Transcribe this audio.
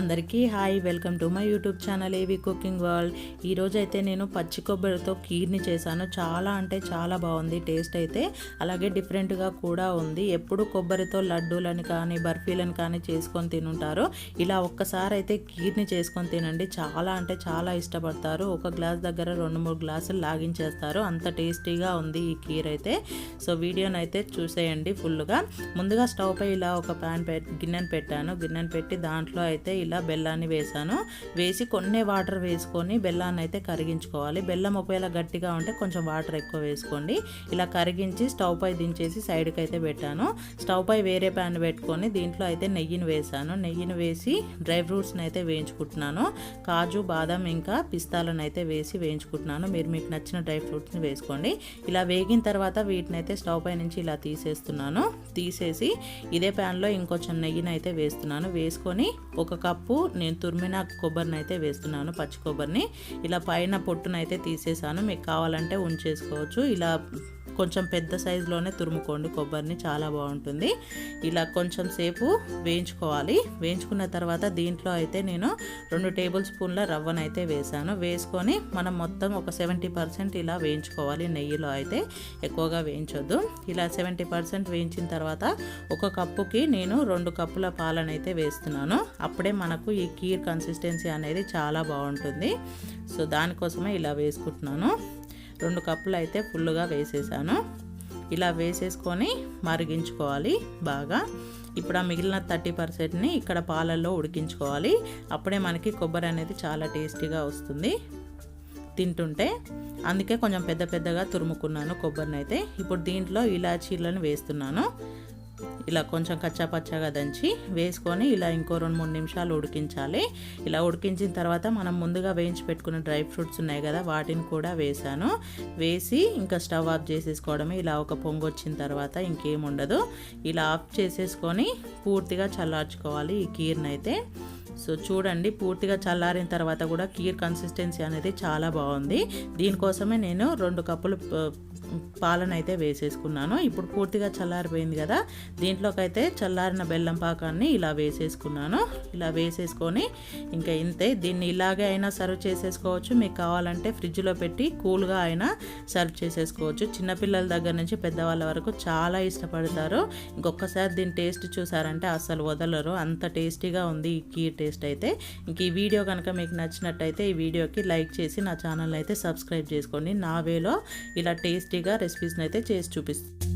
అందరికీ hi welcome to my YouTube channel AV cooking world. ఈరోజైతే అయితే నేను పచ్చి కొబ్బరితో కీర్ని చేశాను. చాలా అంటే చాలా బాగుంది టేస్ట్ అయితే అలాగే డిఫరెంట్గా కూడా ఉంది. ఎప్పుడు కొబ్బరితో లడ్డూలను కానీ బర్ఫీలను కానీ చేసుకొని తినుంటారు. ఇలా ఒక్కసారి అయితే కీర్ని చేసుకొని తినండి. చాలా అంటే చాలా ఇష్టపడతారు. ఒక గ్లాస్ దగ్గర రెండు మూడు గ్లాసులు లాగించేస్తారు. అంత టేస్టీగా ఉంది ఈ కీర్ అయితే సో వీడియోని అయితే చూసేయండి ఫుల్గా. ముందుగా స్టవ్ పై ఇలా ఒక ప్యాన్ పెట్ గిన్నెను పెట్టాను. గిన్నెను పెట్టి దాంట్లో అయితే ఇలా బెల్లాన్ని వేసాను వేసి కొన్ని వాటర్ వేసుకొని బెల్లాన్ని అయితే కరిగించుకోవాలి. బెల్లం ఒకవేళ గట్టిగా ఉంటే కొంచెం వాటర్ ఎక్కువ వేసుకోండి. ఇలా కరిగించి స్టవ్ పై దించేసి సైడ్కి అయితే పెట్టాను. స్టవ్ పై వేరే ప్యాన్ పెట్టుకొని దీంట్లో అయితే నెయ్యిని వేసాను నెయ్యిని వేసి డ్రై ఫ్రూట్స్ని అయితే వేయించుకుంటున్నాను. కాజు బాదం ఇంకా పిస్తాలను అయితే వేసి వేయించుకుంటున్నాను. మీరు మీకు నచ్చిన డ్రై ఫ్రూట్స్ని వేసుకోండి. ఇలా వేగిన తర్వాత వీటిని అయితే స్టవ్ పై నుంచి ఇలా తీసేస్తున్నాను. తీసేసి ఇదే ప్యాన్లో ఇంకొంచెం నెయ్యిని అయితే వేస్తున్నాను. వేసుకొని ఒక కప్ కప్పు నేను తురిమిన కొబ్బరిని అయితే వేస్తున్నాను పచ్చి కొబ్బరిని. ఇలా పైన పొట్టునైతే తీసేసాను. మీకు కావాలంటే ఉంచేసుకోవచ్చు. ఇలా కొంచెం పెద్ద సైజులోనే తురుముకోండి కొబ్బరిని చాలా బాగుంటుంది. ఇలా కొంచెం సేపు వేయించుకోవాలి. వేయించుకున్న తర్వాత దీంట్లో అయితే నేను రెండు టేబుల్ స్పూన్ల రవ్వనైతే వేసాను వేసుకొని మనం మొత్తం ఒక సెవెంటీ పర్సెంట్ ఇలా వేయించుకోవాలి. నెయ్యిలో అయితే ఎక్కువగా వేయించొద్దు. ఇలా సెవెంటీ పర్సెంట్ వేయించిన తర్వాత ఒక కప్పుకి నేను రెండు కప్పుల పాలనైతే వేస్తున్నాను. అప్పుడే మనకు ఈ కీర్ కన్సిస్టెన్సీ అనేది చాలా బాగుంటుంది. సో దానికోసమే ఇలా వేసుకుంటున్నాను. రెండు కప్పులు అయితే ఫుల్గా వేసేసాను. ఇలా వేసేసుకొని మరిగించుకోవాలి బాగా. ఇప్పుడు ఆ మిగిలిన థర్టీ పర్సెంట్ని ఇక్కడ పాలల్లో ఉడికించుకోవాలి. అప్పుడే మనకి కొబ్బరి అనేది చాలా టేస్టీగా వస్తుంది తింటుంటే. అందుకే కొంచెం పెద్ద పెద్దగా తురుముకున్నాను కొబ్బరిని అయితే ఇప్పుడు దీంట్లో ఇలాచీలను వేస్తున్నాను. ఇలా కొంచెం కచ్చాపచ్చాగా దంచి వేసుకొని ఇలా ఇంకో రెండు మూడు నిమిషాలు ఉడికించాలి. ఇలా ఉడికించిన తర్వాత మనం ముందుగా వేయించి పెట్టుకున్న డ్రై ఫ్రూట్స్ ఉన్నాయి కదా వాటిని కూడా వేసాను వేసి ఇంకా స్టవ్ ఆఫ్ చేసేసుకోవడమే. ఇలా ఒక పొంగు వచ్చిన తర్వాత ఇంకేం ఉండదు ఇలా ఆఫ్ చేసేసుకొని పూర్తిగా చల్లార్చుకోవాలి ఈ కీర్ని అయితే సో చూడండి పూర్తిగా చల్లారిన తర్వాత కూడా కీర్ కన్సిస్టెన్సీ అనేది చాలా బాగుంది. దీనికోసమే నేను రెండు కప్పులు పాలన అయితే వేసేసుకున్నాను. ఇప్పుడు పూర్తిగా చల్లారిపోయింది కదా దీంట్లోకైతే చల్లారిన బెల్లం పాకాన్ని ఇలా వేసేసుకున్నాను. ఇలా వేసేసుకొని ఇంకా ఇంతే దీన్ని ఇలాగే అయినా సర్వ్ చేసేసుకోవచ్చు. మీకు కావాలంటే ఫ్రిడ్జ్లో పెట్టి కూల్గా అయినా సర్వ్ చేసేసుకోవచ్చు. చిన్నపిల్లల దగ్గర నుంచి పెద్దవాళ్ళ వరకు చాలా ఇష్టపడతారు. ఇంకొకసారి దీని టేస్ట్ చూసారంటే అసలు వదలరు. అంత టేస్టీగా ఉంది ఈ కీ టేస్ట్ అయితే ఇంక ఈ వీడియో కనుక మీకు నచ్చినట్టయితే ఈ వీడియోకి లైక్ చేసి నా ఛానల్ అయితే సబ్స్క్రైబ్ చేసుకోండి. నా వేలో ఇలా టేస్టీగా రెసిపీస్ని అయితే చేసి చూపిస్తాను